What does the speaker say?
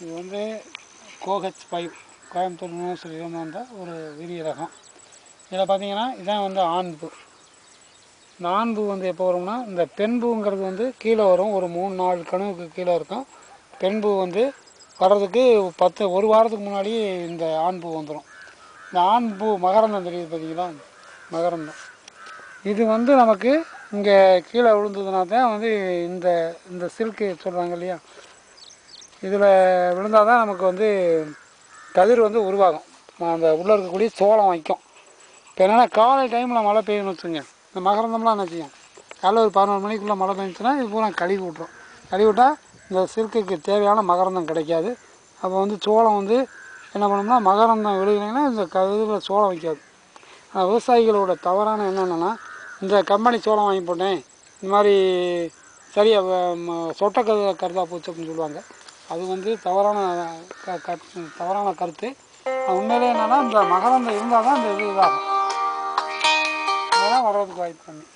இது வந்து கோஹெச் ஃபைவ் கோயம்புத்தூர் யூனிவர்சிட்டியிலேருந்து வந்த ஒரு விரிய ரகம் இதில் பார்த்தீங்கன்னா இதான் வந்து ஆண்பு. இந்த ஆண்பு வந்து எப்போ வரும்னா இந்த பெண்பூங்கிறது வந்து கீழே வரும் ஒரு மூணு நாலு கணுவுக்கு கீழே இருக்கும். பெண் பூ வந்து வர்றதுக்கு பத்து ஒரு வாரத்துக்கு முன்னாடி இந்த ஆண்பூ வந்துடும் இந்த ஆண் பூ மகரந்தம் தெரியுது பார்த்தீங்களா மகரந்தம் இது வந்து நமக்கு இங்கே கீழே விழுந்ததுனா தான் வந்து இந்த இந்த சில்க்கு சொல்கிறாங்க இல்லையா? இதில் விழுந்தால் தான் நமக்கு வந்து கதிர் வந்து உருவாகும். அந்த உள்ளே இருக்கக்கூடிய சோளம் வைக்கும். இப்போ என்னென்னா காலை டைமில் மழை பெய்யணும்னு வச்சுங்க இந்த மகரந்தம்லாம் என்ன காலைல ஒரு பதினோரு மணிக்குள்ளே மழை பெஞ்சுச்சுன்னா இது பூரா கழுவி விட்ரும் கழுவி விட்டால் இந்த சிறுக்குக்கு தேவையான மகரந்தம் கிடைக்காது. அப்போ வந்து சோளம் வந்து என்ன பண்ணும்னா மகரந்தம் விழுகலைன்னா இந்த கதிரில் சோளம் வைக்காது. ஆனால் விவசாயிகளோட தவறான என்னென்னா இந்த கம்பெனி சோளம் வாங்கி போட்டேன். இந்த மாதிரி சரியாக சொட்டை கரு கருதா போச்சு அப்படின்னு சொல்லுவாங்க. அது வந்து தவறான க க- தவறான கருத்து. உண்மையிலே என்னென்னா இந்த மகரந்தம் இருந்தால் தான் இந்த இது இதாகும். அதெல்லாம் வர்றதுக்கு வாய்ப்பு கம்மி.